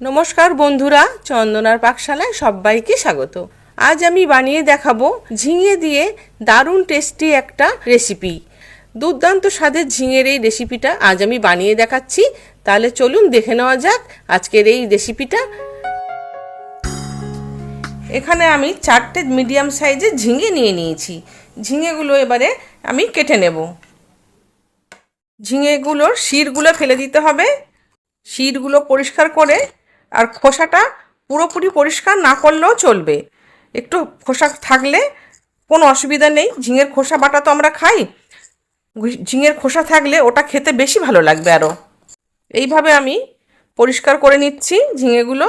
নমস্কার বন্ধুরা, চন্দনার পাকশালায় সবাইকে স্বাগত। আজ আমি বানিয়ে দেখাবো ঝিঙে দিয়ে দারুণ টেস্টি একটা রেসিপি। দুর্দান্ত স্বাদের ঝিঙের এই রেসিপিটা আজ আমি বানিয়ে দেখাচ্ছি। তাহলে চলুন দেখে নেওয়া যাক আজকের এই রেসিপিটা। এখানে আমি চারটে মিডিয়াম সাইজের ঝিঙে নিয়ে নিয়েছি। ঝিঙেগুলো এবারে আমি কেটে নেব। ঝিঙেগুলোর শিরগুলো ফেলে দিতে হবে। শিরগুলো পরিষ্কার করে আর খোসাটা পুরোপুরি পরিষ্কার না করলেও চলবে। একটু খোসা থাকলে কোনো অসুবিধা নেই। ঝিঙের খোসা বাটা তো আমরা খাই। ঝিঙের খোসা থাকলে ওটা খেতে বেশি ভালো লাগবে আরও এইভাবে আমি পরিষ্কার করে নিচ্ছি ঝিঙেগুলো।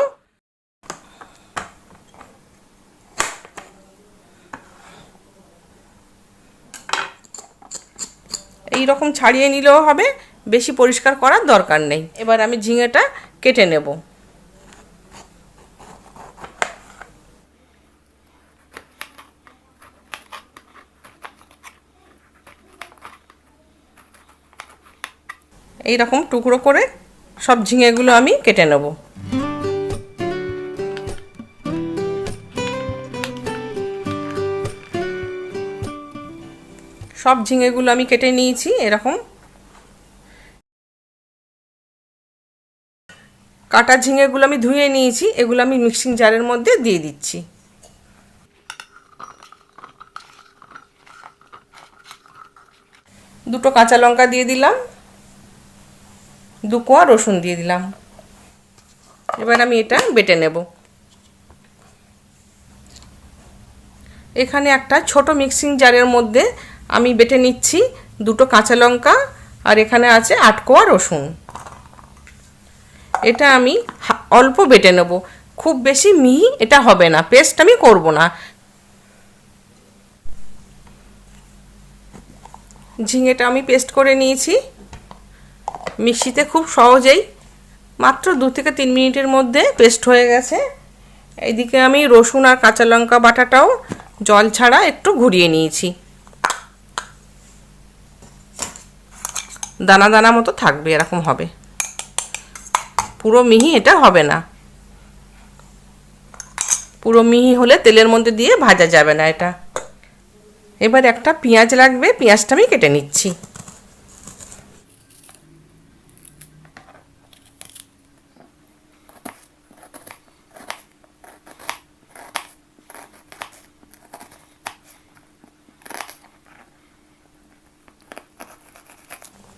এই রকম ছাড়িয়ে নিলেও হবে। বেশি পরিষ্কার করার দরকার নেই। এবার আমি ঝিঙেটা কেটে নেব। এই রকম টুকরো করে সব ঝিঙেগুলো আমি কেটে নেব। সব ঝিঙেগুলো আমি কেটে নিয়েছি এরকম। কাটা ঝিঙেগুলো আমি ধুয়ে নিয়েছি, এগুলো আমি মিক্সিং জারের মধ্যে দিয়ে দিচ্ছি। দুটো কাঁচা লঙ্কা দিয়ে দিলাম। দু কোয়া রসুন দিয়ে দিলাম। এবার আমি এটা বেটে নেব। এখানে একটা ছোট মিক্সিং জারের মধ্যে আমি বেটে নিচ্ছি দুটো কাঁচা লঙ্কা আর এখানে আছে আট কোয়া রসুন। এটা আমি অল্প বেটে নেব। খুব বেশি মিহি এটা হবে না, পেস্ট আমি করব না। ঝিঙেটা আমি পেস্ট করে নিয়েছি। মিক্সিতে খুব সহজেই মাত্র দু থেকে তিন মিনিটের মধ্যে পেস্ট হয়ে গেছে। এইদিকে আমি রসুন আর কাঁচা লঙ্কা বাটাটাও জল ছাড়া একটু ঘুরিয়ে নিয়েছি। দানা দানা মতো থাকবে, এরকম হবে। পুরো মিহি এটা হবে না। পুরো মিহি হলে তেলের মধ্যে দিয়ে ভাজা যাবে না এটা। এবার একটা পেঁয়াজ লাগবে, পেঁয়াজটা আমি কেটে নিচ্ছি।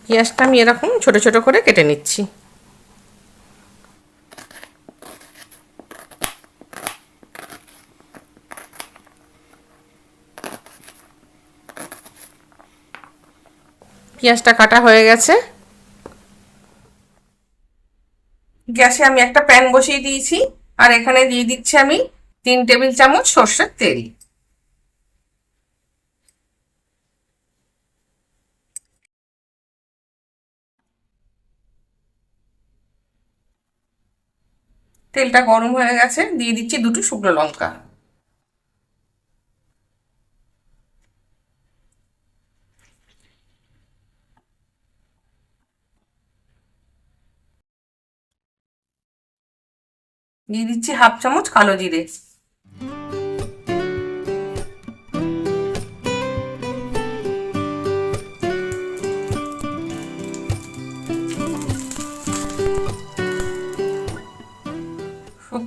পেঁয়াজটা আমি এরকম ছোট ছোট করে কেটে নিচ্ছি। পেঁয়াজটা কাটা হয়ে গেছে। গ্যাসে আমি একটা প্যান বসিয়ে দিয়েছি, আর এখানে দিয়ে দিচ্ছি আমি তিন টেবিল চামচ সর্ষের তেল। তেলটা গরম হয়ে গেছে, দিয়ে দিচ্ছি দুটো শুকনো লঙ্কা। দিয়ে দিচ্ছি হাফ চামচ কালো জিরে।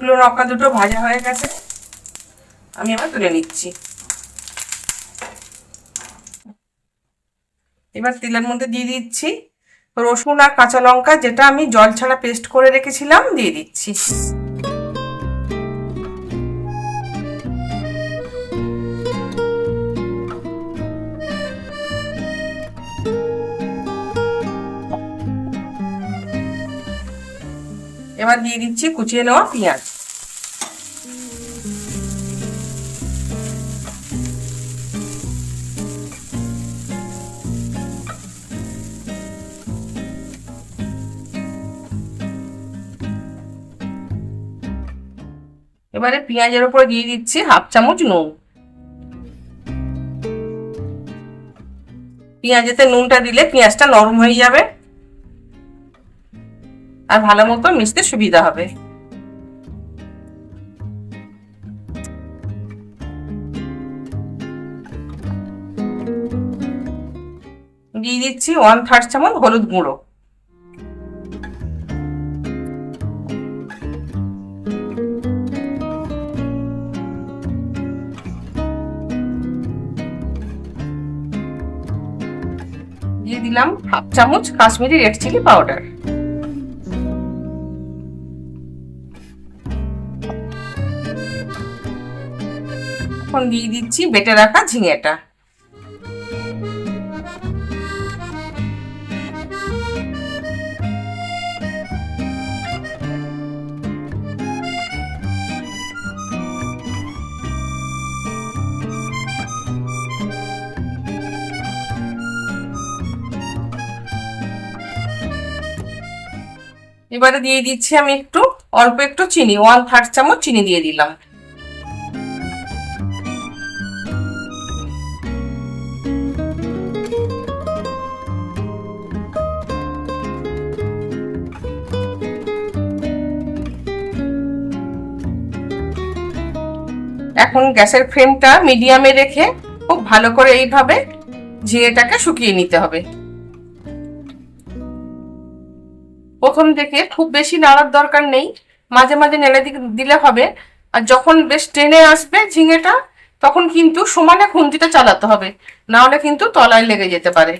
শুকনো লঙ্কা দুটো ভাজা হয়ে গেছে। আমি এবার তুলে নিচ্ছি। এবার তেলের মধ্যে দিয়ে দিচ্ছি রসুন আর কাঁচা লঙ্কা, যেটা আমি জল ছাড়া পেস্ট করে রেখেছিলাম, দিয়ে দিচ্ছি। এবার দিয়ে দিচ্ছি কুচিয়ে নেওয়া পেঁয়াজ। এবারে পেঁয়াজের ওপরে দিয়ে দিচ্ছি হাফ চামচ নুন। পেঁয়াজেতে নুনটা দিলে পেঁয়াজটা নরম হয়ে যাবে। আর ভালো মতো মিশতে সুবিধা হবে। দিয়ে দিচ্ছি ওয়ান থার্ড চামচ হলুদ গুঁড়ো। দিয়ে দিলাম হাফ চামচ কাশ্মীরি রেড চিলি পাউডার। এখন দিয়ে দিচ্ছি বেটে রাখা ঝিঙেটা। এবারে দিয়ে দিচ্ছি আমি একটু, অল্প একটু চিনি ওয়ান থার্ড চামচ চিনি দিয়ে দিলাম। এখন গ্যাসের ফ্লেমটা মিডিয়ামে রেখে খুব ভালো করে এইভাবে ঝিঙেটাকে শুকিয়ে নিতে হবে। প্রথম থেকে খুব বেশি নাড়ার দরকার নেই। মাঝে মাঝে নেড়ে দিলে হবে। আর যখন বেশ টেনে আসবে ঝিঙেটা, তখন কিন্তু সমানে খুন্তিটা চালাতে হবে। না হলে কিন্তু তলায় লেগে যেতে পারে।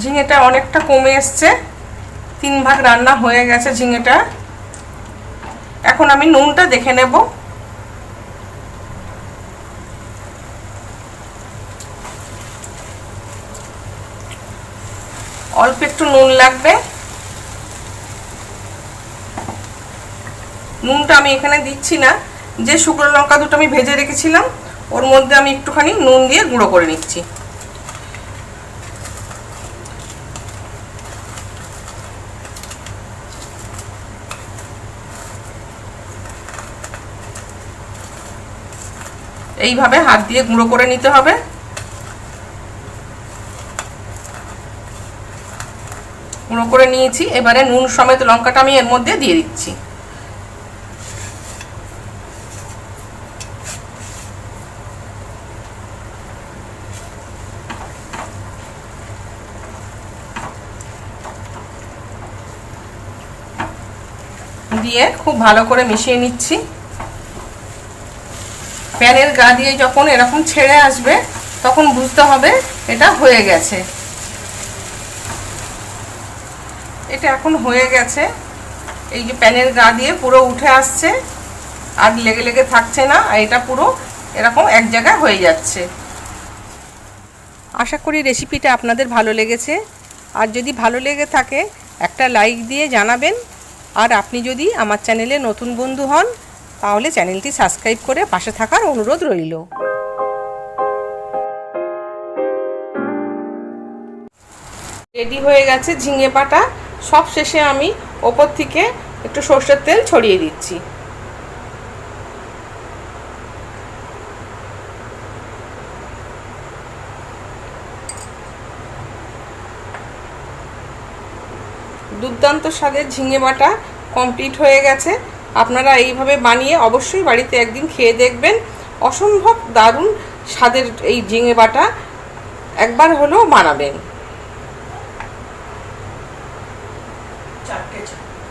ঝিঙেটা অনেকটা কমে এসছে। তিন ভাগ রান্না হয়ে গেছে ঝিঙেটা। এখন আমি নুনটা দেখে নেব। অল্প একটু নুন লাগবে। নুনটা আমি এখানে দিচ্ছি না। যে শুকনো লঙ্কা দুটো আমি ভেজে রেখেছিলাম, ওর মধ্যে আমি একটুখানি নুন দিয়ে গুঁড়ো করে নিচ্ছি। এইভাবে হাত দিয়ে গুঁড়ো করে নিতে হবে। গুঁড়ো করে নিয়েছি। এবারে নুন সমেত লঙ্কাটা আমি এর মধ্যে দিয়ে দিচ্ছি। দিয়ে খুব ভালো করে মিশিয়ে নিচ্ছি। প্যানের গা দিয়ে যখন এরকম ছেড়ে আসবে, তখন বুঝতে হবে এটা হয়ে গেছে। এটা এখন হয়ে গেছে। এই যে প্যানের গা দিয়ে পুরো উঠে আসছে। আর লেগে লেগে থাকছে না, আর এটা পুরো এরকম এক জায়গায় হয়ে যাচ্ছে। আশা করি রেসিপিটা আপনাদের ভালো লেগেছে। আর যদি ভালো লেগে থাকে, একটা লাইক দিয়ে জানাবেন। আর আপনি যদি আমার চ্যানেলে নতুন বন্ধু হন, তাহলে চ্যানেলটি সাবস্ক্রাইব করে পাশে থাকার অনুরোধ রইল। রেডি হয়ে গেছে ঝিঙে পাটা। সব শেষে আমি ওপর থেকে একটু সর্ষের তেল ছড়িয়ে দিচ্ছি। দুর্দান্ত স্বাদের ঝিঙে বাটা কমপ্লিট হয়ে গেছে। আপনারা এইভাবে বানিয়ে অবশ্যই বাড়িতে একদিন খেয়ে দেখবেন। অসম্ভব দারুণ স্বাদের এই ঝিঙে বাটা একবার হলেও বানাবেন।